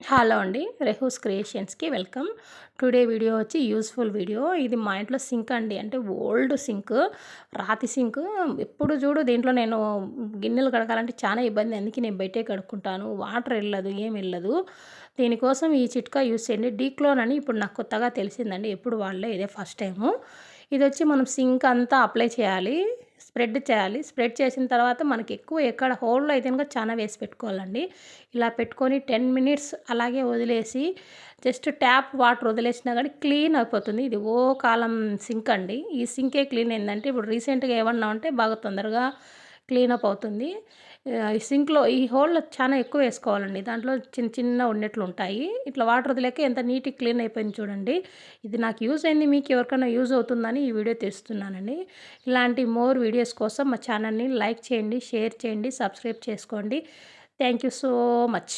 Hello అండి రెహూస్ క్రియేషన్స్కి welcome. Today video వచ్చి యూస్ఫుల్ వీడియో. ఇది మా ఇంట్లో సింక్ అండి. అంటే ఓల్డ్ సింక్ రాతి సింక్. ఎప్పుడు చూడు దీంట్లో నేను గిన్నెలు కడగాలంటే చాలా ఇబ్బంది. అందుకే నేను బయటే కడుక్కుంటాను. వాటర్ వెళ్ళదు ఏం వెళ్ళదు. దీనికోసం ఈ చిట్కా యూస్ చేయండి. డీక్లోన్ అని ఇప్పుడు నాకు కొత్తగా తెలిసిందండి. ఎప్పుడు వాళ్ళే ఇదే ఫస్ట్ టైము. ఇది వచ్చి మనం సింక్ అంతా అప్లై చేయాలి. స్ప్రెడ్ చేయాలి. స్ప్రెడ్ చేసిన తర్వాత మనకి ఎక్కువ ఎక్కడ హోల్లో అయితే కనుక చాలా వేసి పెట్టుకోవాలండి. ఇలా పెట్టుకొని టెన్ మినిట్స్ అలాగే వదిలేసి జస్ట్ ట్యాప్ వాటర్ వదిలేసినా కానీ క్లీన్ అయిపోతుంది. ఇది ఓ కాలం సింక్ అండి. ఈ సింకే క్లీన్ అయిందంటే ఇప్పుడు రీసెంట్గా ఏమన్నా ఉంటే బాగా తొందరగా క్లీనప్ అవుతుంది. ఈ సింక్లో ఈ హోల్ చాలా ఎక్కువ వేసుకోవాలండి. దాంట్లో చిన్న చిన్న ఉన్నట్లు ఉంటాయి. ఇట్లా వాటర్ వదిలేక ఎంత నీట్గా క్లీన్ అయిపోయింది చూడండి. ఇది నాకు యూజ్ అయింది. మీకు ఎవరికైనా యూజ్ అవుతుందని ఈ వీడియో తెస్తున్నానండి. ఇలాంటి మోర్ వీడియోస్ కోసం మా ఛానల్ని లైక్ చేయండి షేర్ చేయండి సబ్స్క్రైబ్ చేసుకోండి. Thank you so much.